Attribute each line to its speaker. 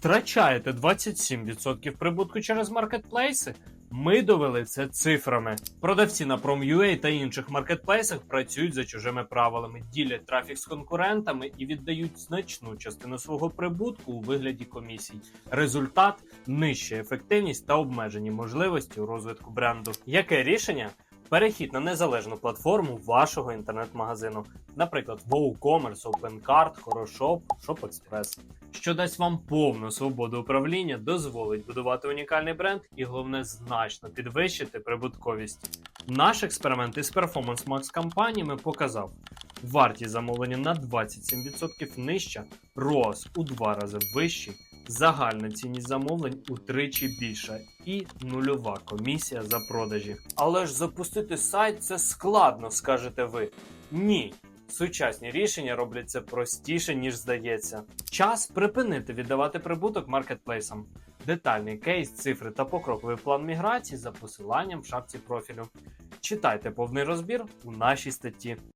Speaker 1: втрачаєте 27% прибутку через маркетплейси? Ми довели це цифрами. Продавці на Prom.ua та інших маркетплейсах працюють за чужими правилами, ділять трафік з конкурентами і віддають значну частину свого прибутку у вигляді комісій. Результат нижча ефективність та обмежені можливості у розвитку бренду. Яке рішення? Перехід на незалежну платформу вашого інтернет-магазину, наприклад, WooCommerce, OpenCart, Хорошоп, ShopExpress, що дасть вам повну свободу управління, дозволить будувати унікальний бренд і головне значно підвищити прибутковість. Наш експеримент із Performance Max компаніями показав, вартість замовлення на 27% нижча, ROAS у два рази вищий, загальна цінність замовлень утричі більша і нульова комісія за продажі. Але ж запустити сайт це складно, скажете ви. Ні. Сучасні рішення роблять це простіше, ніж здається. Час припинити віддавати прибуток маркетплейсам. Детальний кейс, цифри та покроковий план міграції за посиланням в шапці профілю. Читайте повний розбір у нашій статті.